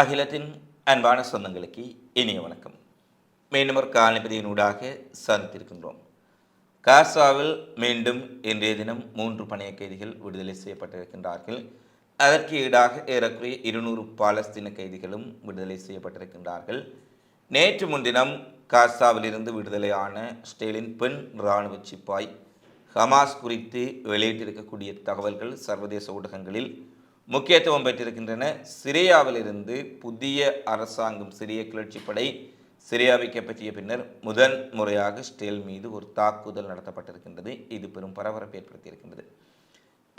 அகிலத்தின் அன்பான சொந்தங்களுக்கு இனிய வணக்கம். மீண்டும் ஒரு காலநிபதியினூடாக சந்தித்திருக்கின்றோம். காசாவில் மீண்டும் இன்றைய தினம் மூன்று பணைய கைதிகள் விடுதலை செய்யப்பட்டிருக்கின்றார்கள். அதற்கு ஈடாக ஏறக்குறைய இருநூறு பாலஸ்தீன கைதிகளும் விடுதலை செய்யப்பட்டிருக்கின்றார்கள். நேற்று முன்தினம் காசாவிலிருந்து விடுதலையான ஸ்டேலின் பெண் இராணுவ சிப்பாய் ஹமாஸ் குறித்து வெளியிட்டிருக்கக்கூடிய தகவல்கள் சர்வதேச ஊடகங்களில் முக்கியத்துவம் பெற்றிருக்கின்றன. சிரியாவிலிருந்து புதிய அரசாங்கம் சிரிய கிளர்ச்சிப்படை சிரியாவை கைப்பற்றிய பின்னர் முதன் முறையாக ஸ்டேல் மீது ஒரு தாக்குதல் நடத்தப்பட்டிருக்கின்றது. இது பெரும் பரபரப்பை ஏற்படுத்தியிருக்கின்றது.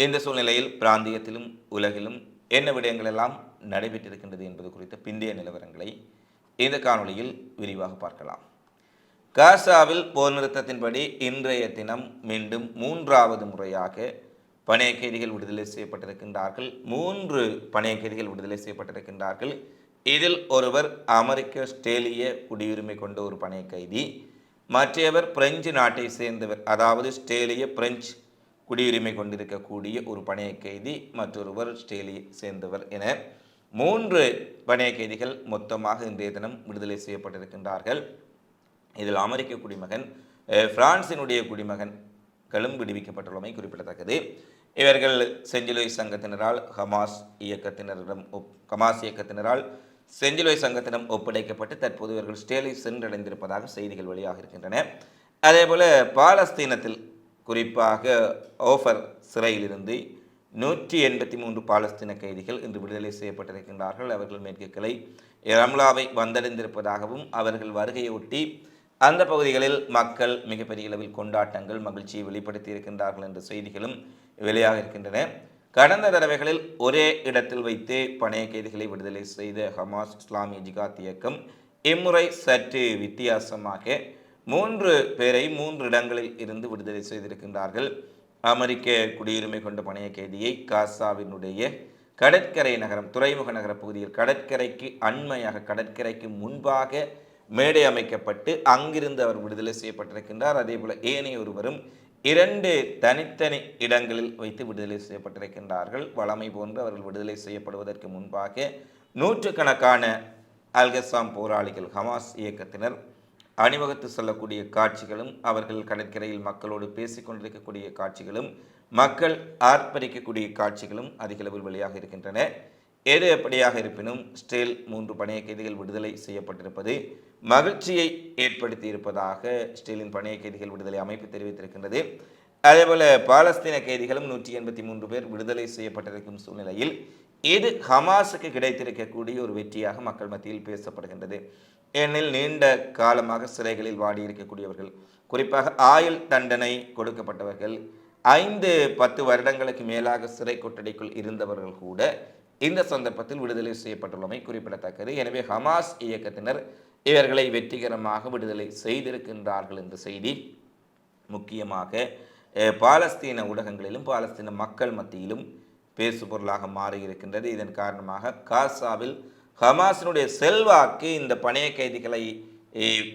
இந்த சூழ்நிலையில் பிராந்தியத்திலும் உலகிலும் என்ன விடயங்கள் எல்லாம் நடைபெற்றிருக்கின்றது என்பது குறித்த பிந்தைய நிலவரங்களை இந்த காணொலியில் விரிவாக பார்க்கலாம். காசாவில் போர் நிறுத்தத்தின்படி இன்றைய தினம் மீண்டும் மூன்றாவது முறையாக பணைய கைதிகள் விடுதலை செய்யப்பட்டிருக்கின்றார்கள். மூன்று பணைய கைதிகள் விடுதலை செய்யப்பட்டிருக்கின்றார்கள். இதில் ஒருவர் அமெரிக்க ஸ்டேலிய குடியுரிமை கொண்ட ஒரு பணைய கைதி. மற்றவர் பிரெஞ்சு நாட்டை சேர்ந்தவர் அதாவது ஸ்டேலிய பிரெஞ்சு குடியுரிமை கொண்டிருக்கக்கூடிய ஒரு பணைய கைதி மற்றொருவர் ஸ்டேலியை சேர்ந்தவர் என மூன்று பணைய கைதிகள் மொத்தமாக இன்றைய தினம் விடுதலை செய்யப்பட்டிருக்கின்றார்கள். இதில் அமெரிக்க குடிமகன் பிரான்சினுடைய குடிமகன்களும் விடுவிக்கப்பட்டுள்ளமை குறிப்பிடத்தக்கது. இவர்கள் செஞ்சிலுவை சங்கத்தினரால் ஹமாஸ் இயக்கத்தினரிடம் ஒப் ஹமாஸ் இயக்கத்தினரால் செஞ்சிலுவை சங்கத்திடம் ஒப்படைக்கப்பட்டு தற்போது இவர்கள் ஸ்டேலை சென்றடைந்திருப்பதாக செய்திகள் வெளியாக இருக்கின்றன. அதேபோல பாலஸ்தீனத்தில் குறிப்பாக ஓஃபர் சிறையிலிருந்து நூற்றி எண்பத்தி மூன்று பாலஸ்தீன கைதிகள் இன்று விடுதலை செய்யப்பட்டிருக்கின்றார்கள். அவர்கள் மேற்கு கிளை ரம்லாவை வந்தடைந்திருப்பதாகவும் அவர்கள் வருகையொட்டி அந்த பகுதிகளில் மக்கள் மிகப்பெரிய அளவில் கொண்டாட்டங்கள் மகிழ்ச்சியை வெளிப்படுத்தி இருக்கின்றார்கள் என்ற செய்திகளும் வெளியாக இருக்கின்றன. கடந்த தடவைகளில் ஒரே இடத்தில் வைத்து பணைய கைதிகளை விடுதலை செய்த ஹமாஸ் இஸ்லாமிய ஜிகாத் இயக்கம் இம்முறை சற்று வித்தியாசமாக மூன்று பேரை மூன்று இடங்களில் இருந்து விடுதலை செய்திருக்கின்றார்கள். அமெரிக்க குடியுரிமை கொண்ட பணைய கைதியை காசாவினுடைய கடற்கரை நகரம் துறைமுக நகர பகுதியில் கடற்கரைக்கு அண்மையாக கடற்கரைக்கு முன்பாக மேடை அமைக்கப்பட்டு அங்கிருந்து அவர் விடுதலை செய்யப்பட்டிருக்கின்றார். அதே போல் ஏனைய ஒருவரும் இரண்டு தனித்தனி இடங்களில் வைத்து விடுதலை செய்யப்பட்டிருக்கின்றார்கள். வளமை போன்று அவர்கள் விடுதலை செய்யப்படுவதற்கு முன்பாக நூற்றுக்கணக்கான அல்கசாம் போராளிகள் ஹமாஸ் இயக்கத்தினர் அணிவகுத்து செல்லக்கூடிய காட்சிகளும் அவர்கள் கடற்கரையில் மக்களோடு பேசிக் கொண்டிருக்கக்கூடிய காட்சிகளும் மக்கள் ஆர்ப்பரிக்கக்கூடிய காட்சிகளும் அதிகளவில் வெளியாக இருக்கின்றன. எது எப்படியாக இருப்பினும் ஸ்டேல் மூன்று பணைய கைதிகள் விடுதலை செய்யப்பட்டிருப்பது மகிழ்ச்சியை ஏற்படுத்தி இருப்பதாக ஸ்டீலின் பணைய கைதிகள் விடுதலை அமைப்பு தெரிவித்திருக்கின்றது. அதேபோல பாலஸ்தீன கைதிகளும் நூற்றி எண்பத்தி மூன்று பேர் விடுதலை செய்யப்பட்டிருக்கும் சூழ்நிலையில் இது ஹமாஸுக்கு கிடைத்திருக்கக்கூடிய ஒரு வெற்றியாக மக்கள் மத்தியில் பேசப்படுகின்றது. ஏனெனில் நீண்ட காலமாக சிறைகளில் வாடி இருக்கக்கூடியவர்கள் குறிப்பாக ஆயுள் தண்டனை கொடுக்கப்பட்டவர்கள் ஐந்து பத்து வருடங்களுக்கு மேலாக சிறை கொட்டடிக்குள் இருந்தவர்கள் கூட இந்த சந்தர்ப்பத்தில் விடுதலை செய்யப்பட்டுள்ளமை குறிப்பிடத்தக்கது. எனவே ஹமாஸ் இயக்கத்தினர் இவர்களை வெற்றிகரமாக விடுதலை செய்திருக்கின்றார்கள் என்ற செய்தி. முக்கியமாக பாலஸ்தீன ஊடகங்களிலும் பாலஸ்தீன மக்கள் மத்தியிலும் பேசுபொருளாக மாறியிருக்கின்றது. இதன் காரணமாக காசாவில் ஹமாஸினுடைய செல்வாக்கு இந்த பணைய கைதிகளை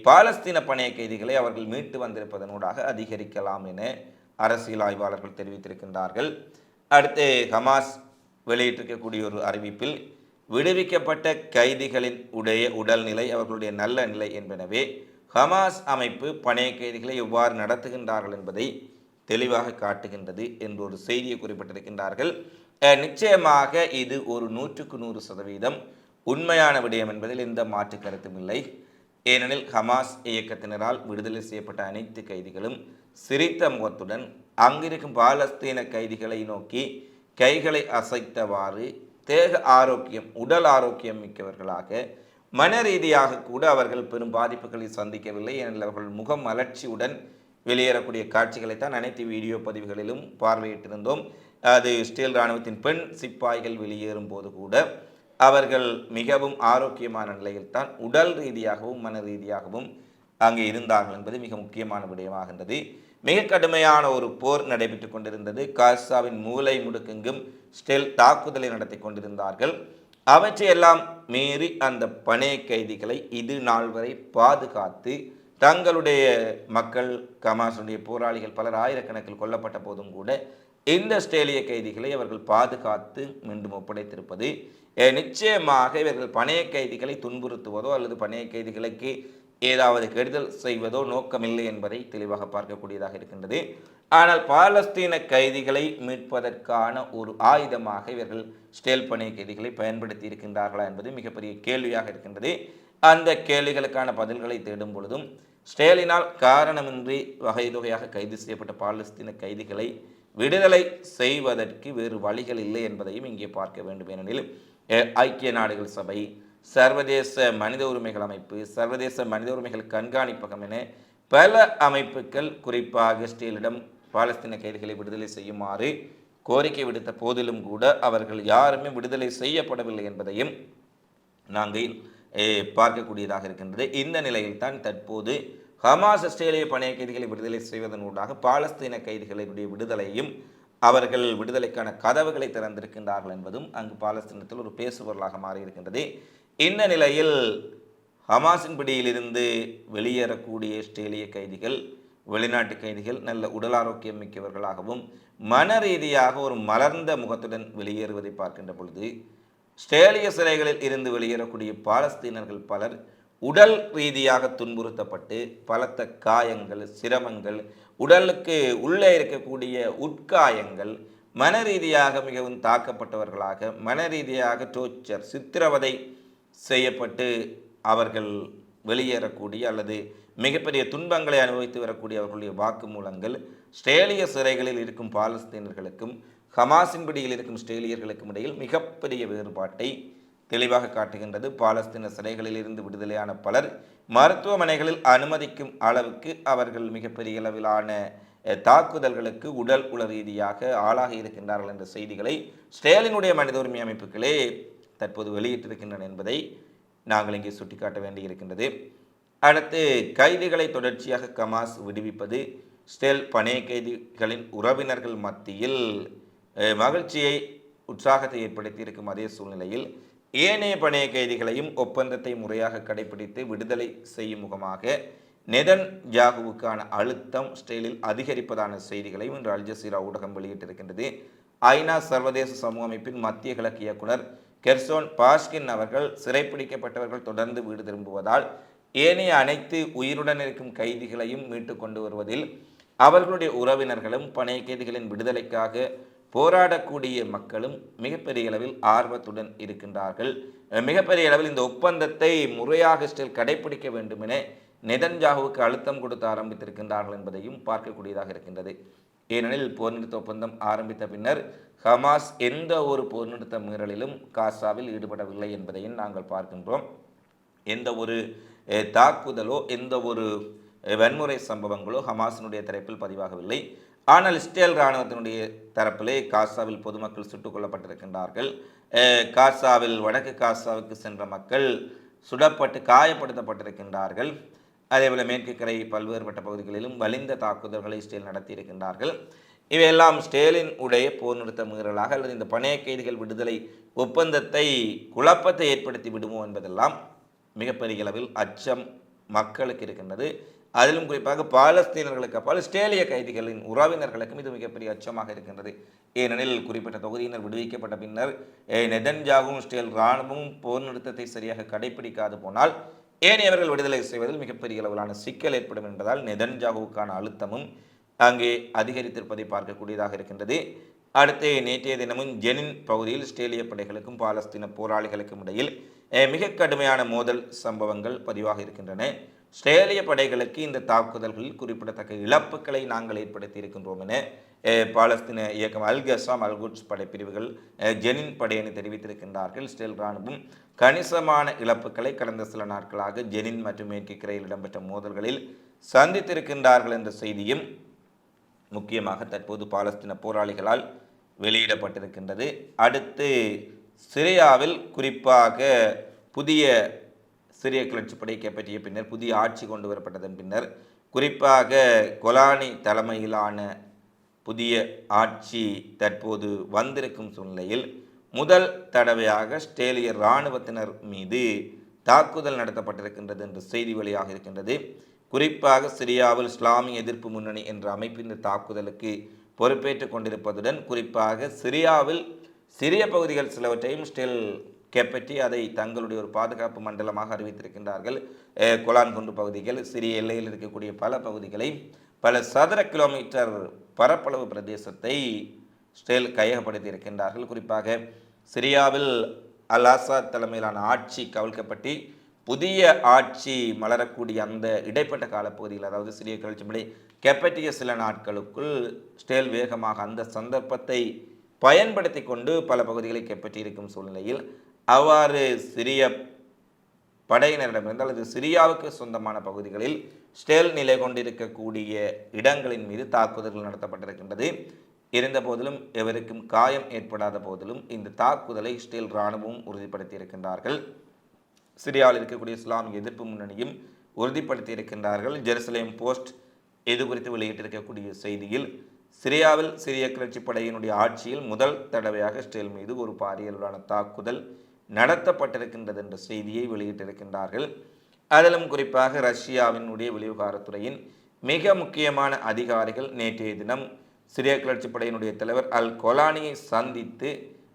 பாலஸ்தீன பணைய கைதிகளை அவர்கள் மீட்டு வந்திருப்பதனூடாக அதிகரிக்கலாம் என அரசியல் ஆய்வாளர்கள் தெரிவித்திருக்கின்றார்கள். அடுத்து ஹமாஸ் வெளியிட்டிருக்கக்கூடிய ஒரு அறிவிப்பில் விடுவிக்கப்பட்ட கைதிகளின் உடைய உடல்நிலை அவர்களுடைய நல்ல நிலை என்பனவே ஹமாஸ் அமைப்பு பணைய கைதிகளை எவ்வாறு நடத்துகின்றார்கள் என்பதை தெளிவாக காட்டுகின்றது என்று ஒரு செய்தியை குறிப்பிட்டிருக்கின்றார்கள். நிச்சயமாக இது ஒரு நூற்றுக்கு நூறு சதவீதம் உண்மையான விடயம் என்பதில் எந்த மாற்று கருத்தும் இல்லை. ஏனெனில் ஹமாஸ் இயக்கத்தினரால் விடுதலை செய்யப்பட்ட அனைத்து கைதிகளும் சிரித்த முகத்துடன் அங்கிருக்கும் பாலஸ்தீன கைதிகளை நோக்கி கைகளை அசைத்தவாறு தேக ஆரோக்கியம் உடல் ஆரோக்கியம் மிக்கவர்களாக மன ரீதியாக கூட அவர்கள் பெரும் பாதிப்புகளை சந்திக்கவில்லை. ஏனெனில் அவர்கள் முகம் மலர்ச்சியுடன் வெளியேறக்கூடிய காட்சிகளைத்தான் அனைத்து வீடியோ பதிவுகளிலும் பார்வையிட்டிருந்தோம். அது ஸ்டீல் இராணுவத்தின் பெண் சிப்பாய்கள் வெளியேறும் போது கூட அவர்கள் மிகவும் ஆரோக்கியமான நிலையில்தான் உடல் ரீதியாகவும் மன ரீதியாகவும் அங்கே இருந்தார்கள் என்பது மிக முக்கியமான விடயமாகின்றது. மிக கடுமையான ஒரு போர் நடைபெற்றுக் கொண்டிருந்தது. காசாவின் மூலை முடுக்கெங்கும் ஸ்டெல் தாக்குதலை நடத்தி கொண்டிருந்தார்கள். அவற்றையெல்லாம் மீறி அந்த பணைய கைதிகளை இது நாள் வரை பாதுகாத்து தங்களுடைய மக்கள் கமாசுடைய போராளிகள் பலர் ஆயிரக்கணக்கில் கொல்லப்பட்ட போதும் கூட இந்த ஸ்டேலிய கைதிகளை அவர்கள் பாதுகாத்து மீண்டும் ஒப்படைத்திருப்பது. நிச்சயமாக இவர்கள் பணைய கைதிகளை துன்புறுத்துவதோ அல்லது பணைய கைதிகளுக்கு ஏதாவது கெடுதல் செய்வதோ நோக்கமில்லை என்பதை தெளிவாக பார்க்கக்கூடியதாக இருக்கின்றது. ஆனால் பாலஸ்தீன கைதிகளை மீட்பதற்கான ஒரு ஆயுதமாக இவர்கள் ஸ்டேல் பணைய கைதிகளை பயன்படுத்தி இருக்கின்றார்களா என்பது மிகப்பெரிய கேள்வியாக இருக்கின்றது. அந்த கேள்விகளுக்கான பதில்களை தேடும் பொழுதும் ஸ்டேலினால் காரணமின்றி வகை தொகையாக கைது செய்யப்பட்ட பாலஸ்தீன கைதிகளை விடுதலை செய்வதற்கு வேறு வழிகள் இல்லை என்பதையும் இங்கே பார்க்க வேண்டும். ஏனெனில் ஐக்கிய நாடுகள் சபை சர்வதேச மனித உரிமைகள் அமைப்பு சர்வதேச மனித உரிமைகள் கண்காணிப்பகம் என பல அமைப்புகள் குறிப்பாக ஸ்டீலிடம் பாலஸ்தீன கைதிகளை விடுதலை செய்யுமாறு கோரிக்கை விடுத்த போதிலும் கூட அவர்கள் யாருமே விடுதலை செய்யப்படவில்லை என்பதையும் நாங்கள் பார்க்கக்கூடியதாக இருக்கின்றது. இந்த நிலையில்தான் தற்போது ஹமாஸ் ஆஸ்திரேலிய பணைய கைதிகளை விடுதலை செய்வதன் ஊடாக பாலஸ்தீன கைதிகளுடைய விடுதலையும் அவர்கள் விடுதலைக்கான கதவுகளை திறந்திருக்கின்றார்கள் என்பதும் அங்கு பாலஸ்தீனத்தில் ஒரு பேசுபொருளாக மாறியிருக்கின்றது. இந்த நிலையில் ஹமாஸின் பிடியிலிருந்து வெளியேறக்கூடிய ஆஸ்திரேலிய கைதிகள் வெளிநாட்டு கைதிகள் நல்ல உடல் ஆரோக்கியம் மிக்கவர்களாகவும் மன ரீதியாக ஒரு மலர்ந்த முகத்துடன் வெளியேறுவதை பார்க்கின்ற பொழுது ஸ்டேலிய சிறைகளில் இருந்து வெளியேறக்கூடிய பாலஸ்தீனர்கள் பலர் உடல் ரீதியாக துன்புறுத்தப்பட்டு பலத்த காயங்கள் சிரமங்கள் உடலுக்கு உள்ளே இருக்கக்கூடிய உட்காயங்கள் மன ரீதியாக மிகவும் தாக்கப்பட்டவர்களாக மன ரீதியாக டோர்ச்சர் சித்திரவதை செய்யப்பட்டு அவர்கள் வெளியேறக்கூடிய அல்லது மிகப்பெரிய துன்பங்களை அனுபவித்து வரக்கூடிய அவர்களுடைய வாக்குமூலங்கள் ஸ்ட்ரேலிய சிறைகளில் இருக்கும் பாலஸ்தீனர்களுக்கும் ஹமாஸின் பிடியில் இருக்கும் ஸ்ட்ரேலியர்களுக்கும் இடையில் மிகப்பெரிய வேறுபாட்டை தெளிவாக காட்டுகின்றது. பாலஸ்தீன சிறைகளில் இருந்து விடுதலையான பலர் மருத்துவமனைகளில் அனுமதிக்கும் அளவுக்கு அவர்கள் மிகப்பெரிய அளவிலான தாக்குதல்களுக்கு உடல் உள ரீதியாக ஆளாகி இருக்கின்றார்கள் என்ற செய்திகளை ஸ்டேலினுடைய மனித உரிமை அமைப்புகளே தற்போது வெளியிட்டிருக்கின்றன என்பதை நாங்கள் இங்கே சுட்டிக்காட்ட வேண்டியிருக்கின்றது. அடுத்து கைதிகளை தொடர்ச்சியாக கமாஸ் விடுவிப்பது ஸ்டெல் பணைய கைதிகளின் உறவினர்கள் மத்தியில் மகிழ்ச்சியை உற்சாகத்தை ஏற்படுத்தி இருக்கும் அதே சூழ்நிலையில் ஏனைய பணைய கைதிகளையும் ஒப்பந்தத்தை முறையாக கடைபிடித்து விடுதலை செய்யும் முகமாக நெதன் ஜாகுவுக்கான அழுத்தம் ஸ்டெயிலில் அதிகரிப்பதான செய்திகளையும் இன்று அல் ஜசீரா ஊடகம் வெளியிட்டிருக்கின்றது. ஐநா சர்வதேச சமூக அமைப்பின் மத்திய கிழக்கு இயக்குனர் கெர்சோன் பாஸ்கின் அவர்கள் சிறைப்பிடிக்கப்பட்டவர்கள் தொடர்ந்து வீடு திரும்புவதால் ஏனைய அனைத்து உயிருடன் இருக்கும் கைதிகளையும் மீட்டு கொண்டு வருவதில் அவர்களுடைய உறவினர்களும் பணைய கைதிகளின் விடுதலைக்காக போராடக்கூடிய மக்களும் மிகப்பெரிய அளவில் ஆர்வத்துடன் இருக்கின்றார்கள். மிகப்பெரிய அளவில் இந்த ஒப்பந்தத்தை முறையாக ஸ்டில் கடைபிடிக்க வேண்டும் என நெதன்ஜாகுவுக்கு அழுத்தம் கொடுத்து ஆரம்பித்திருக்கின்றார்கள் என்பதையும் பார்க்கக்கூடியதாக இருக்கின்றது. ஏனெனில் போர் நிறுத்த ஒப்பந்தம் ஆரம்பித்த பின்னர் ஹமாஸ் எந்த ஒரு போர் நிறுத்த மீறலிலும் காசாவில் ஈடுபடவில்லை என்பதையும் நாங்கள் பார்க்கின்றோம். எந்த ஒரு தாக்குதலோ எந்த ஒரு வன்முறை சம்பவங்களோ ஹமாஸினுடைய தரப்பில் பதிவாகவில்லை. ஆனால் இஸ்ரேல் இராணுவத்தினுடைய தரப்பிலே காசாவில் பொதுமக்கள் சுட்டுக் கொல்லப்பட்டிருக்கின்றார்கள். காசாவில் வடக்கு காசாவுக்கு சென்ற மக்கள் சுடப்பட்டு காயப்படுத்தப்பட்டிருக்கின்றார்கள். அதேபோல் மேற்கு கரை பல்வேறுபட்ட பகுதிகளிலும் வலிந்த தாக்குதல்களை இஸ்ரேல் நடத்தியிருக்கின்றார்கள். இவையெல்லாம் ஸ்டேலின் உடைய போர் நிறுத்த மீறலாக அல்லது இந்த பணைய கைதிகள் விடுதலை ஒப்பந்தத்தை குழப்பத்தை ஏற்படுத்தி விடுமோ என்பதெல்லாம் மிகப்பெரிய அளவில் அச்சம் மக்களுக்கு இருக்கின்றது. அதிலும் குறிப்பாக பாலஸ்தீனர்களுக்கு அப்பால் ஸ்டேலிய கைதிகளின் உறவினர்களுக்கும் இது மிகப்பெரிய அச்சமாக இருக்கின்றது. ஏனெனில் குறிப்பிட்ட தொகுதியினர் விடுவிக்கப்பட்ட பின்னர் அஹ், ஸ்டேல் இராணுவமும் போர் நிறுத்தத்தை சரியாக கடைபிடிக்காது போனால் ஏனையவர்கள் விடுதலை செய்வதில் மிகப்பெரிய அளவிலான சிக்கல் ஏற்படும் என்பதால் நெதன்ஜாகுவுக்கான அழுத்தமும் அங்கே அதிகரித்திருப்பதை பார்க்கக்கூடியதாக இருக்கின்றது. அடுத்து நேற்றைய தினமும் ஜெனின் பகுதியில் ஸ்டேலிய படைகளுக்கும் பாலஸ்தீன போராளிகளுக்கும் இடையில் மிக கடுமையான மோதல் சம்பவங்கள் பதிவாக இருக்கின்றன. ஸ்டேலிய படைகளுக்கு இந்த தாக்குதல்களில் குறிப்பிடத்தக்க இழப்புகளை நாங்கள் ஏற்படுத்தி இருக்கின்றோம் என பாலஸ்தீன இயக்கம் அல் கசாம் அல்குட்ஸ் படைப்பிரிவுகள் ஜெனின் ஜெனின் படையணி தெரிவித்திருக்கின்றார்கள். ஸ்டேல் இராணுவம் கணிசமான இழப்புகளை கடந்த சில நாட்களாக ஜெனின் மற்றும் மேற்கு கிரையில் இடம்பெற்ற மோதல்களில் சந்தித்திருக்கின்றார்கள் என்ற செய்தியும் முக்கியமாக தற்போது பாலஸ்தீன போராளிகளால் வெளியிடப்பட்டிருக்கின்றது. அடுத்து சிரியாவில் குறிப்பாக புதிய சிரிய கிளர்ச்சிப்படை கைப்பற்றிய பின்னர் புதிய ஆட்சி கொண்டு வரப்பட்டதன் பின்னர் குறிப்பாக கொலானி தலைமையிலான புதிய ஆட்சி தற்போது வந்திருக்கும் சூழ்நிலையில் முதல் தடவையாக ஸ்டேலிய இராணுவத்தினர் மீது தாக்குதல் நடத்தப்பட்டிருக்கின்றது என்ற செய்தி வெளியாக இருக்கின்றது குறிப்பாக சிரியாவில் இஸ்லாமிய எதிர்ப்பு முன்னணி என்ற அமைப்பு இந்த தாக்குதலுக்கு பொறுப்பேற்றுக் கொண்டிருப்பதுடன் குறிப்பாக சிரியாவில் சிறிய பகுதிகள் சிலவற்றையும் ஸ்டில் கைப்பற்றி அதை தங்களுடைய ஒரு பாதுகாப்பு மண்டலமாக அறிவித்திருக்கின்றார்கள். அஹ், கொலான் குண்டு பகுதிகள் சிறிய எல்லையில் இருக்கக்கூடிய பல பகுதிகளை பல சதுர கிலோமீட்டர் பரப்பளவு பிரதேசத்தை ஸ்டேல் கையகப்படுத்தி இருக்கின்றார்கள் குறிப்பாக சிரியாவில் அல் ஆசாத் தலைமையிலான ஆட்சி கவிழ்க்கப்பட்டு புதிய ஆட்சி மலரக்கூடிய அந்த இடைப்பட்ட காலப்பகுதியில் அதாவது சிறிய கிளர்ச்சிப்படை கெப்பற்றிய சில நாட்களுக்குள் ஸ்டேல் வேகமாக அந்த சந்தர்ப்பத்தை பயன்படுத்தி கொண்டு பல பகுதிகளை கைப்பற்றியிருக்கும் சூழ்நிலையில் அவ்வாறு சிறிய படையினரிடமிருந்து அல்லது சிரியாவுக்கு சொந்தமான பகுதிகளில் ஸ்டேல் நிலை கொண்டிருக்கக்கூடிய இடங்களின் மீது தாக்குதல்கள் நடத்தப்பட்டிருக்கின்றது. இருந்த போதிலும் எவருக்கும் காயம் ஏற்படாத போதிலும் இந்த தாக்குதலை ஸ்டேல் இராணுவம் உறுதிப்படுத்தியிருக்கின்றார்கள். சிரியாவில் இருக்கக்கூடிய இஸ்லாமிய எதிர்ப்பு முன்னணியும் உறுதிப்படுத்தி இருக்கின்றார்கள் ஜெருசலேம் போஸ்ட் இது குறித்து வெளியிட்டிருக்கக்கூடிய செய்தியில் சிரியாவில் சிரிய கிளர்ச்சி படையினுடைய ஆட்சியில் முதல் தடவையாக இஸ்ரேல் மீது ஒரு பாரியலான தாக்குதல் நடத்தப்பட்டிருக்கின்றது என்ற செய்தியை வெளியிட்டிருக்கின்றார்கள். அதிலும் குறிப்பாக ரஷ்யாவினுடைய வெளிவிவகாரத்துறையின் மிக முக்கியமான அதிகாரிகள் நேற்றைய தினம் சிரிய கிளர்ச்சி படையினுடைய தலைவர் அல் கொலானியை சந்தித்து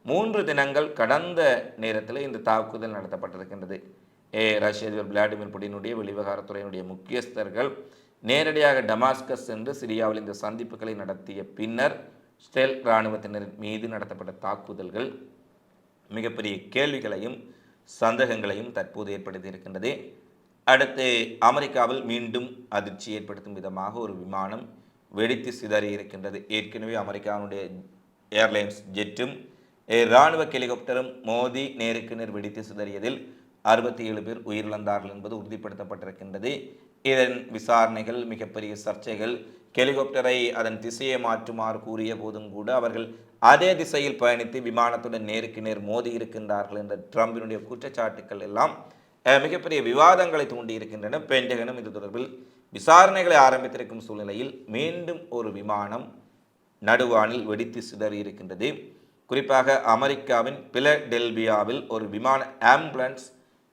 மூன்று தினங்கள் கடந்த நேரத்தில் இந்த தாக்குதல் நடத்தப்பட்டிருக்கின்றது. ஏ. ரஷ்ய அதிபர் விளாடிமிர் புடினுடைய வெளிவிவகாரத்துறையினுடைய முக்கியஸ்தர்கள் நேரடியாக டமாஸ்கஸ் சென்று சிரியாவில் இந்த சந்திப்புகளை நடத்திய பின்னர் ஸ்டெல் இராணுவத்தினர் மீது நடத்தப்பட்ட தாக்குதல்கள் மிகப்பெரிய கேள்விகளையும் சந்தேகங்களையும் தற்போது ஏற்படுத்தி இருக்கின்றது அடுத்து அமெரிக்காவில் மீண்டும் அதிர்ச்சி ஏற்படுத்தும் விதமாக ஒரு விமானம் வெடித்து சிதறி இருக்கின்றது ஏற்கனவே அமெரிக்காவுடைய ஏர்லைன்ஸ் ஜெட்டும் இராணுவ ஹெலிகாப்டரும் மோதி நேருக்கு நேர் வெடித்து சிதறியதில் அறுபத்தி ஏழு பேர் உயிரிழந்தார்கள் என்பது உறுதிப்படுத்தப்பட்டிருக்கின்றது. இதன் விசாரணைகள் மிகப்பெரிய சர்ச்சைகள் ஹெலிகாப்டரை அதன் திசையை மாற்றுமாறு கூறிய போதும் கூட அவர்கள் அதே திசையில் பயணித்து விமானத்துடன் நேருக்கு நேர் மோதி இருக்கின்றார்கள் என்ற ட்ரம்பினுடைய குற்றச்சாட்டுக்கள் எல்லாம் மிகப்பெரிய விவாதங்களை தூண்டி இருக்கின்றன. பென்டகனும் இது தொடர்பில் விசாரணைகளை ஆரம்பித்திருக்கும் சூழ்நிலையில் மீண்டும் ஒரு விமானம் நடுவானில் வெடித்து சிதறி இருக்கின்றது குறிப்பாக அமெரிக்காவின் பிலடெல்பியாவில் ஒரு விமான ஆம்புலன்ஸ்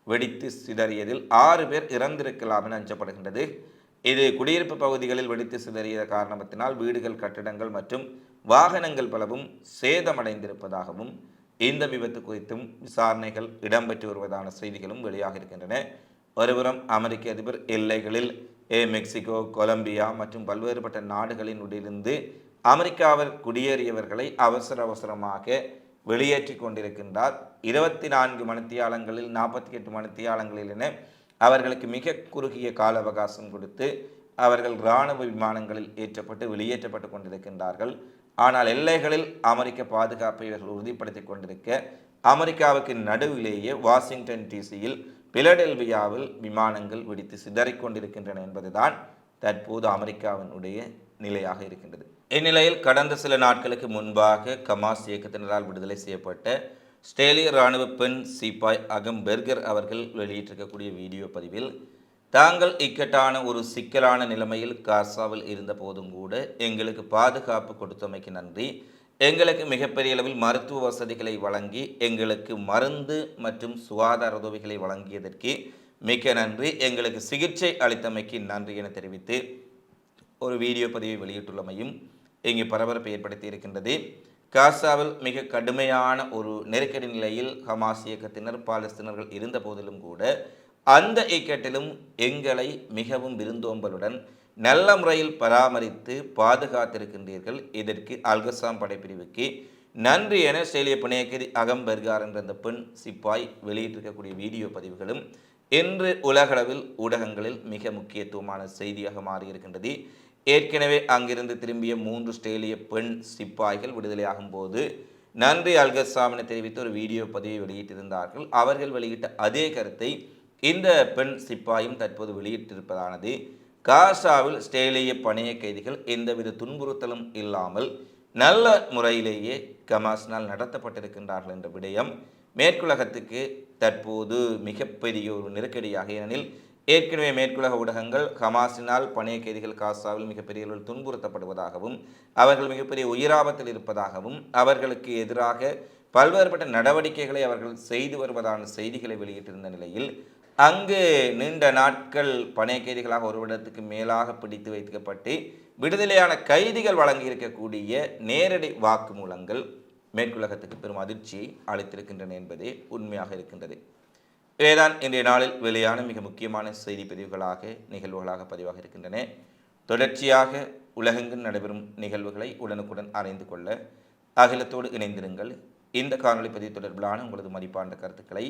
வெடித்து சிதறியதில் ஆறு பேர் இறந்திருக்கலாம் என அஞ்சப்படுகின்றது. இது குடியிருப்பு பகுதிகளில் வெடித்து சிதறிய காரணத்தினால் வீடுகள் கட்டிடங்கள் மற்றும் வாகனங்கள் பலவும் சேதமடைந்திருப்பதாகவும் இந்த விபத்து குறித்தும் விசாரணைகள் இடம்பெற்று வருவதான செய்திகளும் வெளியாக இருக்கின்றன. ஒருபுறம் அமெரிக்க அதிபர் எல்லைகளில் ஏ மெக்சிகோ கொலம்பியா மற்றும் பல்வேறுபட்ட நாடுகளினுடையிலிருந்து அமெரிக்காவில் குடியேறியவர்களை அவசர அவசரமாக வெளியேற்றி கொண்டிருக்கின்றார். இருபத்தி நான்கு மணித்தியாலங்களில் நாற்பத்தி எட்டு மணித்தியாலங்களில் என அவர்களுக்கு மிக குறுகிய கால அவகாசம் கொடுத்து அவர்கள் இராணுவ விமானங்களில் ஏற்றப்பட்டு வெளியேற்றப்பட்டு கொண்டிருக்கின்றார்கள். ஆனால் எல்லைகளில் அமெரிக்க பாதுகாப்பை இவர்கள் உறுதிப்படுத்தி கொண்டிருக்க அமெரிக்காவுக்கு நடுவிலேயே வாஷிங்டன் டிசியில் பிலடெல்வியாவில் விமானங்கள் வெடித்து சிதறிக் கொண்டிருக்கின்றன என்பதுதான் தற்போது அமெரிக்காவினுடைய நிலையாக இருக்கின்றது. இந்நிலையில் கடந்த சில நாட்களுக்கு முன்பாக கமாஸ் இயக்கத்தினரால் விடுதலை செய்யப்பட்ட ஸ்டேலிய இராணுவ பெண் சிப்பாய் அகம் பெர்கர் அவர்கள் வெளியிட்டிருக்கக்கூடிய வீடியோ பதிவில் தாங்கள் இக்கட்டான ஒரு சிக்கலான நிலைமையில் காசாவில் இருந்த போதும் கூட எங்களுக்கு பாதுகாப்பு கொடுத்தமைக்கு நன்றி. எங்களுக்கு மிகப்பெரிய அளவில் மருத்துவ வசதிகளை வழங்கி எங்களுக்கு மருந்து மற்றும் சுகாதார உதவிகளை வழங்கியதற்கு மிக்க நன்றி. எங்களுக்கு சிகிச்சை அளித்தமைக்கு நன்றி என தெரிவித்து ஒரு வீடியோ பதிவை வெளியிட்டுள்ளமையும் இங்கு பரபரப்பை ஏற்படுத்தி இருக்கின்றது. காசாவில் மிக கடுமையான ஒரு நெருக்கடி நிலையில் ஹமாஸ் இயக்கத்தினர் பாலஸ்தீனர்கள் இருந்த போதிலும் கூட அந்த இக்கட்டிலும் எங்களை மிகவும் விருந்தோம்பலுடன் நல்ல முறையில் பராமரித்து பாதுகாத்திருக்கின்றீர்கள். இதற்கு அல்கசாம் படைப்பிரிவுக்கு நன்றி என செயலிய பிணையக்கதி அகம்பர்கார் என்ற அந்த பெண் சிப்பாய் வெளியிட்டிருக்கக்கூடிய வீடியோ பதிவுகளும் இன்று உலகளவில் ஊடகங்களில் மிக முக்கியத்துவமான செய்தியாக மாறியிருக்கின்றது. ஏற்கனவே அங்கிருந்து திரும்பிய மூன்று ஸ்டேலிய பெண் சிப்பாய்கள் விடுதலையாகும் போது நன்றி அல்கசாமினை தெரிவித்து ஒரு வீடியோ பதிவை வெளியிட்டிருந்தார்கள். அவர்கள் வெளியிட்ட அதே கருத்தை இந்த பெண் சிப்பாயும் தற்போது வெளியிட்டிருப்பதானது. காசாவில் ஸ்டேலிய பணைய கைதிகள் எந்தவித துன்புறுத்தலும் இல்லாமல் நல்ல முறையிலேயே கமாஸ்னால் நடத்தப்பட்டிருக்கின்றார்கள் என்ற விடயம் மேற்குலகத்துக்கு தற்போது மிகப்பெரிய ஒரு நெருக்கடியாக ஏனெனில் ஏற்கனவே மேற்குலக ஊடகங்கள் ஹமாஸினால் பணைய கைதிகள் காசாவில் மிகப்பெரிய அளவில் துன்புறுத்தப்படுவதாகவும் அவர்கள் மிகப்பெரிய உயிராபத்தில் இருப்பதாகவும் அவர்களுக்கு எதிராக பல்வேறுபட்ட நடவடிக்கைகளை அவர்கள் செய்து வருவதான செய்திகளை வெளியிட்டிருந்த நிலையில் அங்கு நீண்ட நாட்கள் பணைய கைதிகளாக ஒரு வருடத்துக்கு மேலாக பிடித்து வைக்கப்பட்டு விடுதலையான கைதிகள் வழங்கியிருக்கக்கூடிய நேரடி வாக்குமூலங்கள் மேற்குலகத்துக்கு பெரும் அதிர்ச்சியை அளித்திருக்கின்றன என்பதே உண்மையாக இருக்கின்றது. இவைதான் இன்றைய நாளில் வெளியான மிக முக்கியமான செய்தி பதிவுகளாக நிகழ்வுகளாக பதிவாக இருக்கின்றன. தொடர்ச்சியாக உலகெங்கும் நடைபெறும் நிகழ்வுகளை உடனுக்குடன் அறிந்து கொள்ள அகிலத்தோடு இணைந்திருங்கள். இந்த காணொளி பதிவு தொடர்பிலான உங்களது மதிப்பான கருத்துக்களை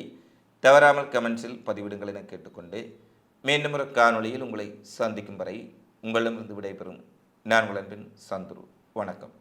தவறாமல் கமெண்ட்ஸில் பதிவிடுங்கள் என கேட்டுக்கொண்டு மீண்டும் ஒரு காணொளியில் உங்களை சந்திக்கும் வரை உங்களிடமிருந்து விடைபெறும். நான் உங்கள் சந்துரு. வணக்கம்.